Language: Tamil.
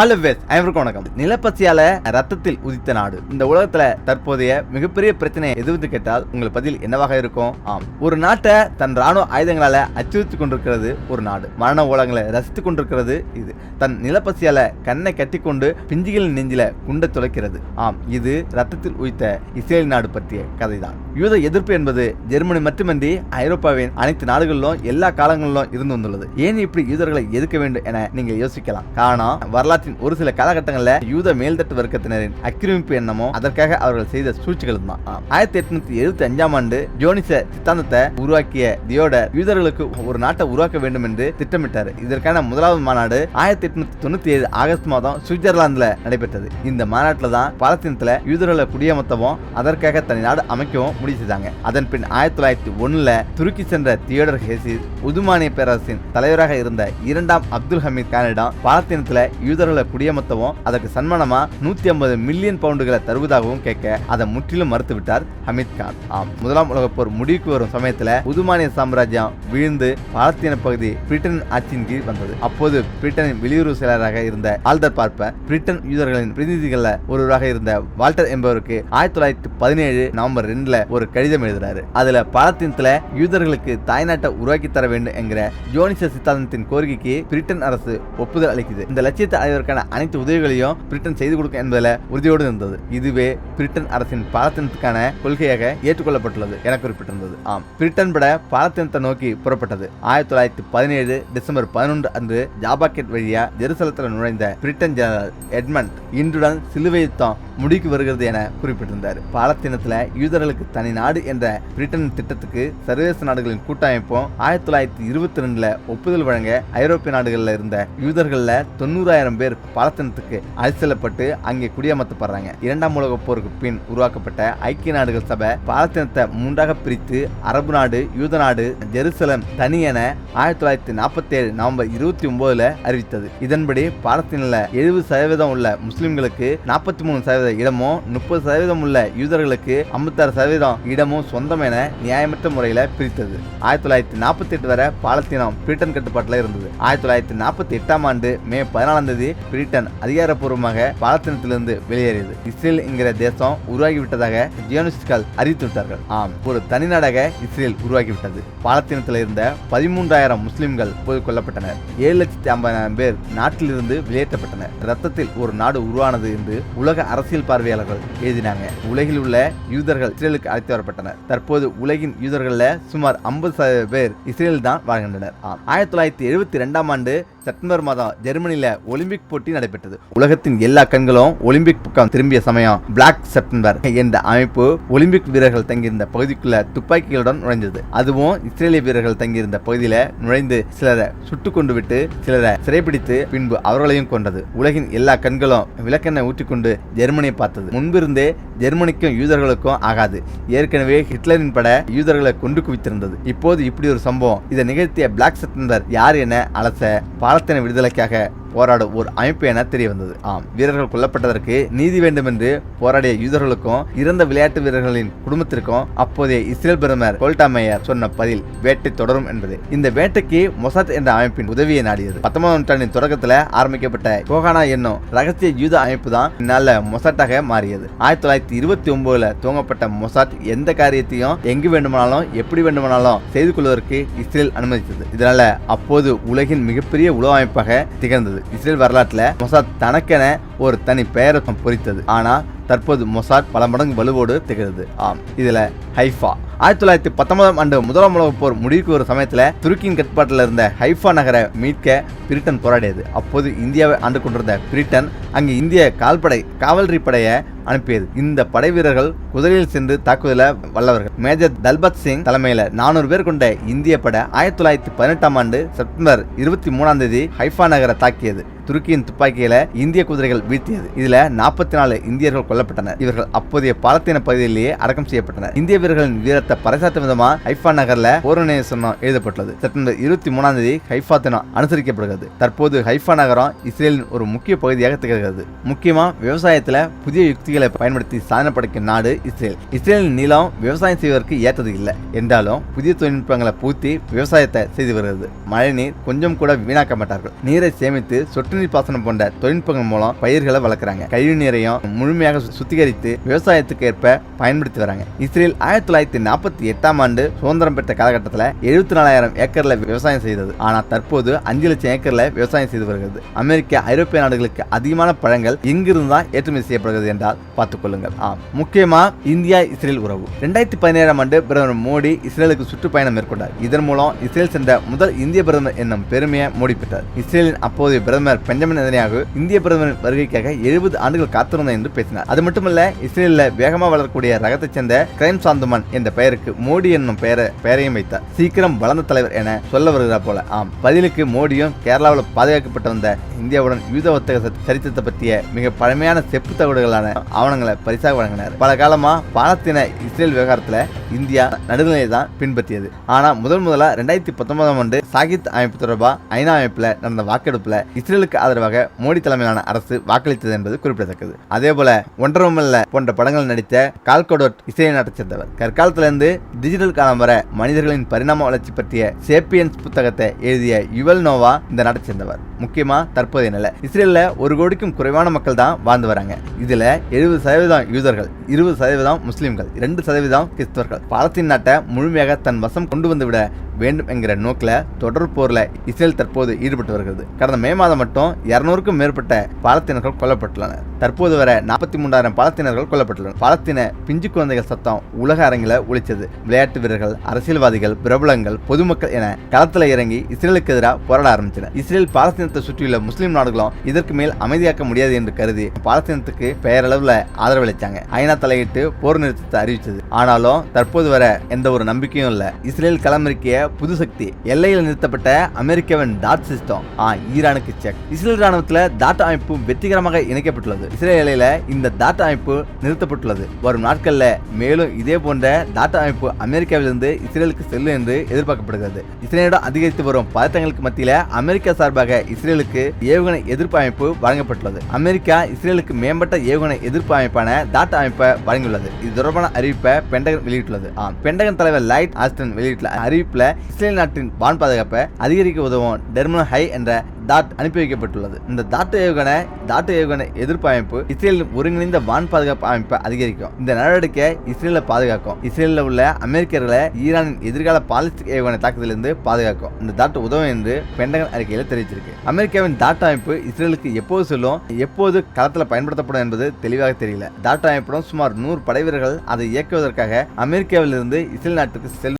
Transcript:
ஹலோ வேஸ் அனைவருக்கும் வணக்கம். நிலப்பசியால ரத்தத்தில் உதித்த நாடு. இந்த உலகத்துல தற்போதைய மிகப்பெரிய பிரச்சனை எதுவும் கேட்டால் உங்கள் பதில் என்னவாக இருக்கும்? ஆம். ஒரு நாட்டை தன் ராணுவ ஆயுதங்களால அச்சுறுத்தி கொண்டிருக்கிறது ஒரு நாடு. மரண ஓலங்களை ரசித்துக் கொண்டிருக்கிறது இது. தன் நிலப்பசியால கண்ணை கட்டிக்கொண்டு பிஞ்சுகளின் நெஞ்சில குண்டை துளைக்கிறது. ஆம் இது ரத்தத்தில் உயித்த இஸ்ரேல் நாடு பற்றிய கதைதான். யூத எதிர்ப்பு என்பது ஜெர்மனி மட்டுமின்றி ஐரோப்பாவின் அனைத்து நாடுகளிலும் எல்லா காலங்களிலும் இருந்து வந்துள்ளது. ஏன் இப்படி யூதர்களை எதிர்க்க வேண்டும் என நீங்கள் யோசிக்கலாம். காரணம் வரலாற்றின் ஒரு சில காலகட்டங்களில் யூத மேல்தட்டு வர்க்கத்தினரின் அக்கிரமிப்பு எண்ணமோ அதற்காக அவர்கள் செய்த சூழ்ச்சிகளும் தான். ஆயிரத்தி எட்நூத்தி எழுபத்தி அஞ்சாம் ஆண்டு ஜோனிச சித்தாந்தத்தை உருவாக்கிய தியோடர் யூதர்களுக்கு ஒரு நாட்டை உருவாக்க வேண்டும் என்று திட்டமிட்டார். இதற்கான முதலாவது மாநாடு ஆயிரத்தி எட்நூத்தி தொண்ணூத்தி ஏழு ஆகஸ்ட் மாதம் சுவிட்சர்லாந்துல நடைபெற்றது. இந்த மாநாட்டில் தான் பாலஸ்தீனத்துல யூதர்களை குடியமர்த்தவும் அதற்காக தனி நாடு அமைக்கவும் முடிவு செய்தாங்க அதன் பின் ஆயிரத்தி தொள்ளாயிரத்தி ஒன்றில் துருக்கி சென்ற தியோடர் ஹேசிஸ் உதுமானிய பேரரசின் தலைவராக இருந்த இரண்டாம் அப்துல் ஹமீத் கானிடம் பாலஸ்தீனத்துல யூதர்களை குடியமர்த்தவும் அதற்கு சன்மானமாக நூற்றி ஐம்பது மில்லியன் பவுண்டுகளை தருவதாகவும் கேட்க அதை முற்றிலும் மறுத்துவிட்டார் ஹமீத் கான். ஆம் முதலாம் உலகப் போர் முடிவுக்கு வரும் சமயத்தில் உதுமானிய சாம்ராஜ்யம் வீழ்ந்து பாலத்தீன பகுதி பிரிட்டன் ஆட்சியின் கீழ் வந்தது. அப்போது பிரிட்டனின் வெளியுறவு செயலராக இருந்த ஆல்டர் பார்ப்ப பிரிட்டன் யூதர்களின் பிரதிநிதிகளில் ஒருவராக இருந்த வால்டர் என்பவருக்கு ஆயிரத்தி தொள்ளாயிரத்தி பதினேழு நவம்பர் ரெண்டுல ஒரு கடிதம் எழுதுறாரு. அதுல பாலஸ்தீனத்துல யூதர்களுக்கு தாய்நாட்டை உருவாக்கி தர வேண்டும் என்கிற ஜோனிச சித்தாந்தத்தின் கோரிக்கைக்கு பிரிட்டன் அரசு ஒப்புதல் அளிக்குது. இந்த லட்சியத்தை அடைவதற்கான அனைத்து உதவிகளையும் பிரிட்டன் செய்து கொடுக்கும் என்பதில் உறுதியோடு இருந்தது. இதுவே பிரிட்டன் அரசின் பாலஸ்தீனத்துக்கான கொள்கையாக ஏற்றுக்கொள்ளப்பட்டுள்ளது என குறிப்பிட்டிருந்தது. ஆம். பிரிட்டன் பட பாலஸ்தீனத்தை நோக்கி புறப்பட்டது. ஆயிரத்தி தொள்ளாயிரத்தி பதினேழு டிசம்பர் பதினொன்று அன்று ஜாபாக்கெட் வழியா ஜெருசலத்தில் நுழைந்த பிரிட்டன் ஜெனரல் எட்மண்ட் இன்றுடன் சிலுவை யுத்தம் முடிக்கு வருகிறது என குறிப்பிட்டிருந்தார். பாலத்தினத்தில் யூதர்களுக்கு தனி நாடு என்ற பிரிட்டன் திட்டத்துக்கு சர்வதேச நாடுகளின் கூட்டமைப்பும் ஆயிரத்தி தொள்ளாயிரத்தி இருபத்தி ரெண்டுல ஒப்புதல் வழங்க ஐரோப்பிய நாடுகளில் இருந்த யூதர்களில் தொண்ணூறாயிரம் பேர் பாலத்தனத்துக்கு அழைச்செல்லப்பட்டு அங்கே குடியமர்த்தப்படுறாங்க. இரண்டாம் உலக போருக்கு பின் உருவாக்கப்பட்ட ஐக்கிய நாடுகள் சபை பாலஸ்தீனத்தை மூன்றாக பிரித்து அரபு நாடு யூத நாடு ஜெருசலம் தனி என ஆயிரத்தி தொள்ளாயிரத்தி நாற்பத்தி ஏழு நவம்பர் இருபத்தி ஒன்பதுல அறிவித்தது. இதன்படி பாலத்தினில் எழுபது சதவீதம் உள்ள முஸ்லிம்களுக்கு நாற்பத்தி மூணு சதவீத இடமும் முப்பது சதவீதம் உள்ள யூதர்களுக்கு ஐம்பத்தாறு சதவீதம் இடமும் சொந்தம் என நியாயமற்ற முறையில் பிரித்தது. ஆயிரத்தி தொள்ளாயிரத்தி நாற்பத்தி எட்டு வரை பாலஸ்தீனம் பிரிட்டன் கட்டுப்பாட்டில் இருந்தது. ஆயிரத்தி தொள்ளாயிரத்தி நாற்பத்தி எட்டாம் ஆண்டு மே பதினாலாம் தேதி பிரிட்டன் அதிகாரப்பூர்வமாக பாலஸ்தீனத்திலிருந்து வெளியேறியது. இஸ்ரேல் என்கிற தேசம் உருவாகிவிட்டதாக ஜியோனிஸ்ட்கள் அறிவித்துவிட்டார்கள். ஆம் ஒரு தனிநாடாக இஸ்ரேல் உருவாகிவிட்டது. பாலஸ்தீனத்தில் இருந்த பதிமூன்றாயிரம் முஸ்லிம்கள் போய் கொல்லப்பட்டனர் ஏழு லட்சத்தி ஐம்பதாயிரம் பேர் நாட்டிலிருந்து வெளியேற்றப்பட்டனர். ரத்தத்தில் ஒரு நாடு உருவானது என்று உலக அரசியல் பார்வையாளர்கள் எழுதினாங்க. உலகில் உள்ள யூதர்கள் இஸ்ரேலுக்கு அழைத்து வரப்பட்டனர். தற்போது உலகின் யூதர்களில் சுமார் ஐம்பது சதவீத பேர் இஸ்ரேல் தான் வாழ்கின்றனர். ஆயிரத்தி தொள்ளாயிரத்தி எழுபத்தி ரெண்டாம் ஆண்டு செப்டம்பர் மாதம் ஜெர்மனியில் ஒலிம்பிக் போட்டி நடைபெற்றது. உலகத்தின் எல்லா கண்களும் ஒலிம்பிக் பக்கம் திரும்பிய சமயம் பிளாக் செப்டம்பர் என்ற அமைப்பு ஒலிம்பிக் வீரர்கள் தங்கியிருந்த பகுதிக்குள்ள துப்பாக்கிகளுடன் நுழைந்தது. அதுவும் இஸ்ரேலிய வீரர்கள் தங்கியிருந்த பகுதியில் நுழைந்து சிலரை சுட்டு கொண்டு விட்டு சிலரை சிறைபிடித்து பின்பு அவர்களையும் கொண்டது உலகின் எல்லா கண்களும் விளக்கெண்ணை ஊற்றிக்கொண்டு ஜெர்மனியை பார்த்தது. முன்பிருந்தே ஜெர்மனிக்கும் யூதர்களுக்கும் ஆகாது. ஏற்கனவே ஹிட்லரின் பட யூதர்களை கொண்டு குவித்திருந்தது. இப்போது இப்படி ஒரு சம்பவம் இதை நிகழ்த்திய பிளாக் செப்டம்பர் யார் என அலச பாலஸ்தீன விடுதலைக்காக போராடும் ஒரு அமைப்பு என தெரிய வந்தது. ஆம் வீரர்கள் கொல்லப்பட்டதற்கு நீதி வேண்டும் என்று போராடிய யூதர்களுக்கும் இறந்த விளையாட்டு வீரர்களின் குடும்பத்திற்கும் அப்போதைய இஸ்ரேல் பிரதமர் கோல்டா மேயர் சொன்ன பதில் வேட்டை தொடரும் என்பது. இந்த வேட்டைக்கு மொசாத் என்ற அமைப்பின் உதவியை நாடியது. பத்தொன்பதாம் நூற்றாண்டின் தொடக்கத்தில் ஆரம்பிக்கப்பட்ட கோகானா என்னும் ரகசிய யூத அமைப்பு தான் பின்னால மொசாட்டாக மாறியது. ஆயிரத்தி தொள்ளாயிரத்தி இருபத்தி ஒன்பதுல துவங்கப்பட்ட மொசாட் எந்த காரியத்தையும் எங்கு வேண்டுமானாலும் எப்படி வேண்டுமானாலும் செய்து கொள்வதற்கு இஸ்ரேல் அனுமதித்தது. இதனால அப்போது உலகின் மிகப்பெரிய உளவு அமைப்பாக திகழ்ந்தது. இஸ்ரேல் வரலாற்றில் மொசாத் தனக்கென ஒரு தனி பெயரை பொறித்தது. ஆனால் தற்போது மொசாத் பல மடங்கு வலுவோடு திகழ்கிறது. ஆம் இதில் ஹைஃபா. ஆயிரத்தி தொள்ளாயிரத்தி பத்தொன்பதாம் ஆண்டு முதலாம் உலக போர் முடிவுக்கு ஒரு சமயத்தில் துருக்கியின் கட்டுப்பாட்டில் இருந்த ஹைஃபா நகரை மீட்க பிரிட்டன் போராடியது. அப்போது இந்தியாவை ஆண்டு கொண்டிருந்த பிரிட்டன் அங்கு இந்திய கால்படை காவல்ரி படையை அனுப்பியது. இந்த படை வீரர்கள் குதிரையில் சென்று தாக்குதல வல்லவர்கள். மேஜர் தல்பத் சிங் தலைமையில நானூறு பேர் கொண்ட இந்திய பட ஆயிரத்தி தொள்ளாயிரத்தி பதினெட்டாம் ஆண்டு செப்டம்பர் இருபத்தி மூணாம் தேதி ஹைஃபா நகரை தாக்கியது. துருக்கியின் துப்பாக்கியில இந்திய குதிரைகள் வீழ்த்தியது. இதுல நாற்பத்தி நாலு இந்தியர்கள் கொல்லப்பட்டனர். இவர்கள் அப்போதைய பாலத்தீன பகுதியிலேயே அடக்கம் செய்யப்பட்டனர். இந்திய வீரர்களின் வீரத்தை பறைசாற்றும் விதமா ஹைஃபா நகர்ல போர் நினைவு சொன்னம் எழுதப்பட்டுள்ளது. செப்டம்பர் இருபத்தி மூணாம் தேதி ஹைஃபா தினம் அனுசரிக்கப்படுகிறது. தற்போது ஹைஃபா நகரம் இஸ்ரேலின் ஒரு முக்கிய பகுதியாக திகழ்கிறது. முக்கியமா விவசாயத்துல புதிய யுக்திகளை பயன்படுத்தி சாதனை படைக்கும் நாடு இஸ்ரேல். இஸ்ரேலின் நிலம் விவசாயம் செய்வதற்கு ஏற்றது இல்லை. என்றாலும் புதிய தொழில்நுட்பங்களை பூத்தி விவசாயத்தை செய்து வருகிறது. மழைநீர் கொஞ்சம் கூட வீணாக்க மாட்டார்கள். நீரை சேமித்து சொட்டு நீர் பாசனம் போன்ற தொழில்நுட்பங்கள் மூலம் பயிர்களை வளர்க்குறாங்க. கழிவு நீரையும் முழுமையாக சு- சுத்திகரித்து விவசாயத்துக்கு ஏற்ப பயன்படுத்தி வராங்க. இஸ்ரேல் ஆயிரத்தி தொள்ளாயிரத்தி நாற்பத்தி எட்டாம் ஆண்டு சுதந்திரம் பெற்ற காலகட்டத்தில் எழுபத்தி நாலாயிரம் ஏக்கர்ல விவசாயம் செய்தது. ஆனால் தற்போது அஞ்சு லட்சம் ஏக்கர்ல விவசாயம் செய்து வருகிறது. அமெரிக்க ஐரோப்பிய நாடுகளுக்கு அதிகமான பழங்கள் இங்கிருந்து தான் ஏற்றுமதி செய்யப்படுகிறது என்றால் பார்த்துக் கொள்ளுங்கள். ஆம். தான் இந்தியா இஸ்ரேல் உறவு. ரெண்டாயிரத்தி பதினேழாம் ஆண்டு பிரதமர் மோடி இஸ்ரேலுக்கு சுற்றுப்பயணம் மேற்கொண்டார். இதன் மூலம் இஸ்ரேல் சென்ற முதல் இந்திய பிரதமர் என்னும் பெருமையை மோடி பெற்றார். இஸ்ரேலின் அப்போதைய பிரதமர் பெஞ்சமின் நெதன்யாகு இந்திய பிரதமரின் வருகைக்காக எழுபது ஆண்டுகள் காத்திருந்தார் என்று பேசினார். அது மட்டுமல்ல இஸ்ரேலில் வேகமாக வளரக்கூடிய ரகத்தைச் சேர்ந்த கிரைம் சாந்துமன் என்ற பெயருக்கு மோடி என்னும் பெயரை பெயரையும் வைத்தார். சீக்கிரம் வளர்ந்த தலைவர் என சொல்ல வருகிறார் போல. ஆம் பதிலுக்கு மோடியும் கேரளாவில் பாதுகாக்கப்பட்டு வந்த இந்தியாவுடன் யூத வர்த்தக சரித்திரத்தை பற்றிய மிக பழமையான செப்பு தகவல்களான ஆவணங்களை பரிசாக வழங்கினார். பல காலம் பாலஸ்தீன இஸ்ரேல் விவகாரத்தில் இந்தியா நடுநிலையை தான் பின்பற்றியது. ஆனால் முதல் முதலாக ரெண்டாயிரத்தி பத்தொன்பதாம் ஆண்டு சாகித் அமைப்பு தொடர்பாக ஐநா அமைப்பில் நடந்த வாக்கெடுப்பில் இஸ்ரேலுக்கு ஆதரவாக மோடி தலைமையிலான அரசு வாக்களித்தது என்பது குறிப்பிடத்தக்கது. அதே போல ஒன்றரமல்ல போன்ற படங்கள் நடித்த கால்கோடோட் இஸ்ரேல் நாட்டைச் சேர்ந்தவர் கற்காலத்திலிருந்து டிஜிட்டல் காலம் வர மனிதர்களின் பரிணாம வளர்ச்சி பற்றிய சேப்பியன்ஸ் புத்தகத்தை எழுதிய யுவல் நோவா இந்த நாட்டைச் சேர்ந்தவர் முக்கியமாக தற்போதைய நிலை. இஸ்ரேலில் ஒரு கோடிக்கும் குறைவான மக்கள் தான் வாழ்ந்து வராங்க. இதில் எழுபது சதவீதம் யூதர்கள் இருபது சதவீதம் முஸ்லிம்கள் இரண்டு சதவீதம் கிறிஸ்தவர்கள். பாலஸ்தீன் நாட்டை முழுமையாக தன் வசம் கொண்டு வந்துவிட வேண்டும் என்கிற நோக்கில் தொடர் போரில் இஸ்ரேல் தற்போது ஈடுபட்டு வருகிறது. கடந்த மே மாதம் மட்டும் இருநூறுக்கும் மேற்பட்ட பாலத்தினர்கள் கொல்லப்பட்டுள்ளனர். தற்போது வரை நாற்பத்தி மூன்றாயிரம் பாலத்தினர்கள் கொல்லப்பட்டுள்ளனர். பாலத்தின பிஞ்சு குழந்தைகள் சத்தம் உலக அரங்கில ஒழிச்சது விளையாட்டு வீரர்கள் அரசியல்வாதிகள் பிரபலங்கள் பொதுமக்கள் என களத்தில் இறங்கி இஸ்ரேலுக்கு எதிராக போராட ஆரம்பித்தனர். இஸ்ரேல் பாலஸ்தீனத்தை சுற்றியுள்ள முஸ்லிம் நாடுகளும் இதற்கு மேல் அமைதியாக்க முடியாது என்று கருதி பாலஸ்தீனத்துக்கு பெயரளவில் ஆதரவளித்தாங்க ஐநா தலையிட்டு போர் நிறுத்தத்தை அறிவித்தது. ஆனாலும் தற்போது வர எந்த ஒரு நம்பிக்கையும் இல்ல. இஸ்ரேல் களமிறக்கிய புது சக்தி எல்லையில் நிறுத்தப்பட்ட அமெரிக்காவின் டாட் சிஸ்டம் ஆ ஈரானுக்கு செக் இஸ்ரேல் ராணுவத்தில் டாட் அமைப்பு வெற்றிகரமாக இணைக்கப்பட்டுள்ளது. இஸ்ரேல் எல்லையில இந்த டாட் அமைப்பு நிறுத்தப்பட்டுள்ளது. வரும் நாட்களில் மேலும் இதே போன்ற டாட் அமைப்பு அமெரிக்காவிலிருந்து இஸ்ரேலுக்கு செல்லும் என்று எதிர்பார்க்கப்படுகிறது. இஸ்ரேலிடம் அதிகரித்து வரும் பதட்டங்களுக்கு மத்தியில் அமெரிக்கா சார்பாக இஸ்ரேலுக்கு ஏவுகணை எதிர்ப்பு அமைப்பு வழங்கப்பட்டுள்ளது. அமெரிக்கா இஸ்ரேலுக்கு மேம்பட்ட ஏவுகணை எதிர்ப்பு அமைப்பான டாட் அமைப்பை வழங்கியுள்ளது. இது தொடர்பான அறிவிப்பை பெண்டகன் வெளியிட்டுள்ளது. ஆம் பெண்டகன் தலைவர் லைட் ஆஸ்டன் வெளியிட்டுள்ள அறிவிப்பில் இஸ்ரேல் நாட்டின் வான் பாதுகாப்பை அதிகரிக்க உதவும் டெர்மினல் ஹை என்ற தாட் அனுப்பி வைக்கப்பட்டுள்ளது. இந்த தாட்டு ஏவுகணை தாட்டு ஏவுகணை எதிர்ப்பு அமைப்பு இஸ்ரேலின் ஒருங்கிணைந்த வான் பாதுகாப்பு அமைப்பை அதிகரிக்கும். இந்த நடவடிக்கை இஸ்ரேலை பாதுகாக்கும். இஸ்ரேலில் உள்ள அமெரிக்கர்களை ஈரானின் எதிர்கால பாலிஸ்டிக் ஏவுகணை தாக்குதலிருந்து பாதுகாக்கும். இந்த தாட்டு உதவும் என்று பெண்டகன் அறிக்கையில் தெரிவிச்சிருக்கு அமெரிக்காவின் தாட் அமைப்பு இஸ்ரேலுக்கு எப்போது செல்லும் எப்போது களத்தில் பயன்படுத்தப்படும் என்பது தெளிவாக தெரியல. தாட் அமைப்புடன் சுமார் நூறு படை வீரர்கள் அதை இயக்குவதற்காக அமெரிக்காவிலிருந்து இஸ்ரேல் நாட்டுக்கு செல்லும்